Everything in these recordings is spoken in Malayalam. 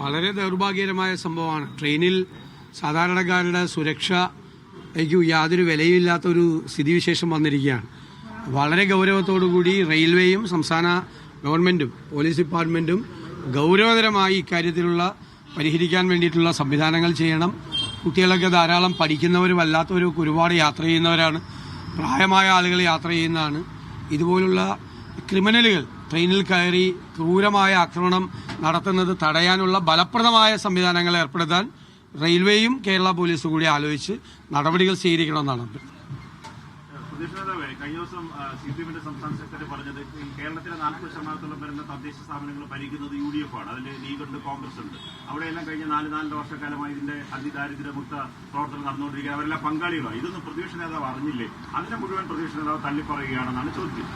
വളരെ ദൗർഭാഗ്യകരമായ സംഭവമാണ്. ട്രെയിനിൽ സാധാരണക്കാരുടെ സുരക്ഷയ്ക്ക് യാതൊരു വിലയില്ലാത്ത ഒരു സ്ഥിതിവിശേഷം വന്നിരിക്കുകയാണ്. വളരെ കൂടി റെയിൽവേയും സംസ്ഥാന ഗവൺമെന്റും പോലീസ് ഡിപ്പാർട്ട്മെന്റും ഗൗരവതരമായി ഇക്കാര്യത്തിലുള്ള പരിഹരിക്കാൻ വേണ്ടിയിട്ടുള്ള സംവിധാനങ്ങൾ ചെയ്യണം. കുട്ടികളൊക്കെ ധാരാളം പഠിക്കുന്നവരും അല്ലാത്തവരും ഒരുപാട് യാത്ര ചെയ്യുന്നവരാണ്. പ്രായമായ ആളുകൾ യാത്ര ചെയ്യുന്നതാണ്. ഇതുപോലുള്ള ക്രിമിനലുകൾ ട്രെയിനിൽ കയറി ക്രൂരമായ ആക്രമണം നടത്തുന്നത് തടയാനുള്ള ഫലപ്രദമായ സംവിധാനങ്ങൾ ഏർപ്പെടുത്താൻ റെയിൽവേയും കേരള പോലീസും കൂടി ആലോചിച്ച് നടപടികൾ സ്വീകരിക്കണമെന്നാണ് പ്രതിപക്ഷ നേതാവേ കഴിഞ്ഞ ദിവസം സി പി എമ്മിന്റെ സംസ്ഥാന സെക്രട്ടറി പറഞ്ഞത് കേരളത്തിലെ നാൽപ്പത് ശതമാനത്തോളം വരുന്ന തദ്ദേശ സ്ഥാപനങ്ങൾ ഭരിക്കുന്നത് യു ഡി എഫ് ആണ് അതിൽ കോൺഗ്രസ് ഉണ്ട്. അവിടെയെല്ലാം കഴിഞ്ഞ നാല് നാലര വർഷക്കാലമായി ഇതിന്റെ അതിദാരിദ്ര്യമുക്ത പ്രവർത്തനം നടന്നുകൊണ്ടിരിക്കുക അവരെല്ലാം പങ്കാളികളാണ്. ഇതൊന്നും പ്രതിപക്ഷ നേതാവ് അറിഞ്ഞില്ലേ? അതിനെ മുഴുവൻ പ്രതിപക്ഷ നേതാവ് തള്ളിപ്പറയുകയാണെന്നാണ് ചോദ്യം.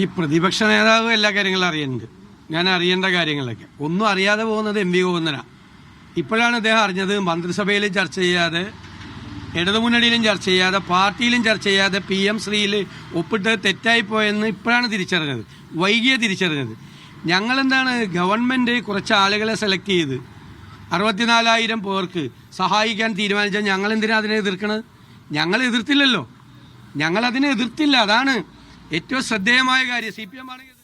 ഈ പ്രതിപക്ഷ നേതാവ് എല്ലാ കാര്യങ്ങളും അറിയുന്നുണ്ട്. ഞാൻ അറിയേണ്ട കാര്യങ്ങളൊക്കെ. ഒന്നും അറിയാതെ പോകുന്നത് എം വി ഗോവിന്ദനാ. ഇപ്പോഴാണ് അദ്ദേഹം അറിഞ്ഞത് മന്ത്രിസഭയിലും ചർച്ച ചെയ്യാതെ ഇടതുമുന്നണിയിലും ചർച്ച ചെയ്യാതെ പാർട്ടിയിലും ചർച്ച ചെയ്യാതെ പി എം ശ്രീയിൽ ഒപ്പിട്ട് തെറ്റായിപ്പോയെന്ന് ഇപ്പോഴാണ് തിരിച്ചറിഞ്ഞത്. വൈകിയ തിരിച്ചറിഞ്ഞത്. ഞങ്ങളെന്താണ് ഗവൺമെന്റ് കുറച്ച് ആളുകളെ സെലക്ട് ചെയ്ത് അറുപത്തിനാലായിരം പേർക്ക് സഹായിക്കാൻ തീരുമാനിച്ചാൽ ഞങ്ങൾ എന്തിനാണ് അതിനെ എതിർക്കണത്? ഞങ്ങൾ എതിർത്തില്ലല്ലോ. ഞങ്ങൾ അതിനെ എതിർത്തില്ല. അതാണ് ഏറ്റവും ശ്രദ്ധേയമായ കാര്യം. സി പി എം ആണെങ്കിൽ